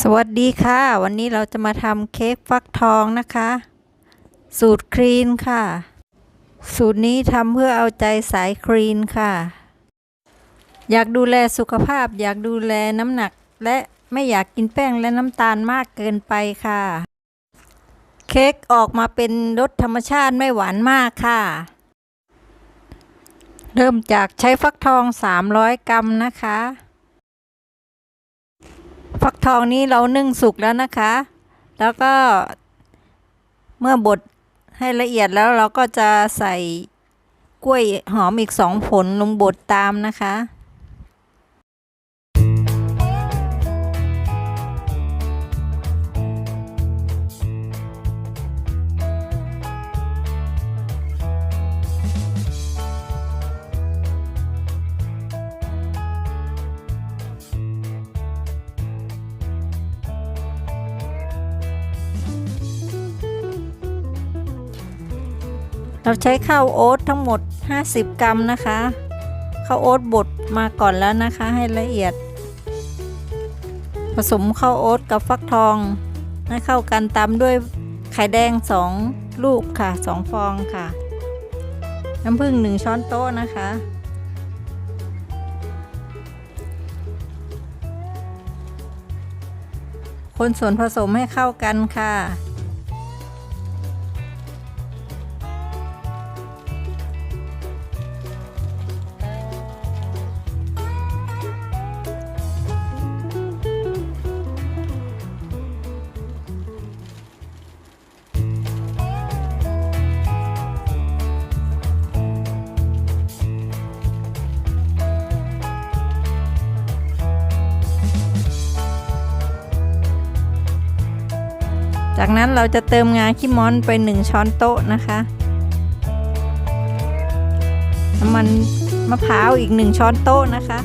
สวัสดีค่ะ วันนี้เราจะมาทำเค้กฟักทองนะคะ สูตรครีนค่ะ สูตรนี้ทำเพื่อเอาใจสายครีนค่ะ อยากดูแลสุขภาพ อยากดูแลน้ำหนัก และไม่อยากกินแป้งและน้ำตาลมากเกินไปค่ะ เค้กออกมาเป็นรสธรรมชาติไม่หวานมากค่ะ เริ่มจากใช้ฟักทอง 300 กรัมนะคะ ฟักทองนี้เรานึ่งสุกแล้วนะคะ แล้วก็เมื่อบดให้ละเอียดแล้วเราก็จะใส่กล้วยหอมอีกสองผลลงบดตามนะคะ เราใช้ข้าวโอ๊ตทั้งหมด 50 กรัมนะคะข้าวโอ๊ตบดมาก่อนแล้วนะคะให้ละเอียด ผสมข้าวโอ๊ตกับฟักทองให้เข้ากันตามด้วยไข่แดง 2 ลูกค่ะ 2 ฟองค่ะ น้ำผึ้ง1ช้อนโต๊ะนะคะ คนส่วนผสมให้เข้ากันค่ะ จากนั้นเราจะเติมงาขี้ม้อนไป 1 ช้อนโต๊ะนะคะ น้ำมันมะพร้าวอีก 1 ช้อนโต๊ะนะคะ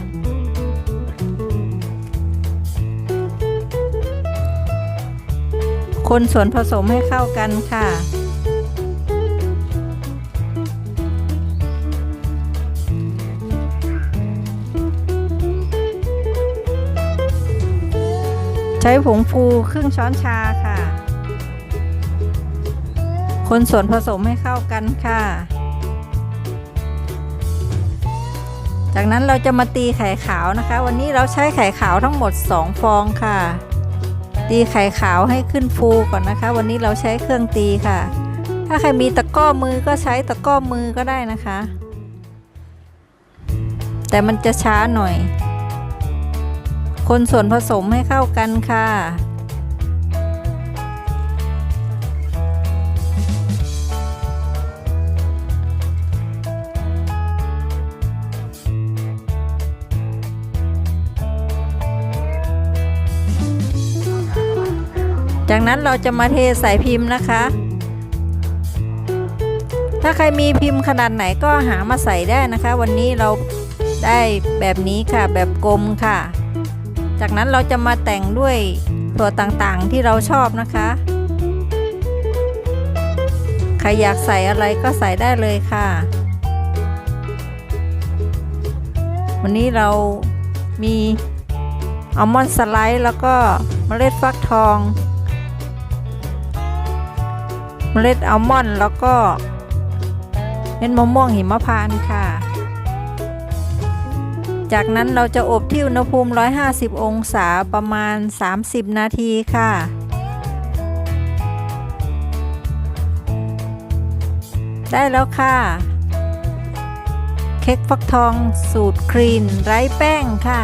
คนส่วนผสมให้เข้ากันค่ะ ใช้ผงฟูครึ่งช้อนชาค่ะ คนส่วนผสมให้เข้ากันค่ะ จากนั้นเราจะมาตีไข่ขาวนะคะ วันนี้เราใช้ไข่ขาวทั้งหมด 2 ฟองค่ะ ตีไข่ขาวให้ขึ้นฟูก่อนนะคะ วันนี้เราใช้เครื่องตีค่ะ ถ้าใครมีตะก้อมือก็ใช้ตะก้อมือก็ได้นะคะ แต่มันจะช้าหน่อย คนส่วนผสมให้เข้ากันค่ะ จากนั้นเราจะมาเทใส่พิมพ์นะคะ ถ้าใครมีพิมพ์ขนาดไหนก็หามาใส่ได้นะคะ วันนี้เราได้แบบนี้ค่ะ แบบกลมค่ะ จากนั้นเราจะมาแต่งด้วยถั่วต่างๆที่เราชอบนะคะใครอยากใส่อะไรก็ใส่ได้เลยค่ะ วันนี้เรามีอัลมอนด์สไลด์แล้วก็เมล็ดฟักทอง เมล็ดอัลมอนด์แล้วก็เม็ดมะม่วงหิมพานต์ค่ะ จากนั้นเราจะอบที่อุณหภูมิ 150 องศาประมาณ 30 นาทีค่ะได้แล้วค่ะ เค้กฟักทองสูตรครีนไร้แป้งค่ะ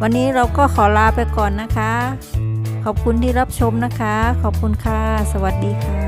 วันนี้เราก็ขอลาไปก่อนนะคะ ขอบคุณที่รับชมนะคะ ขอบคุณค่ะ สวัสดีค่ะ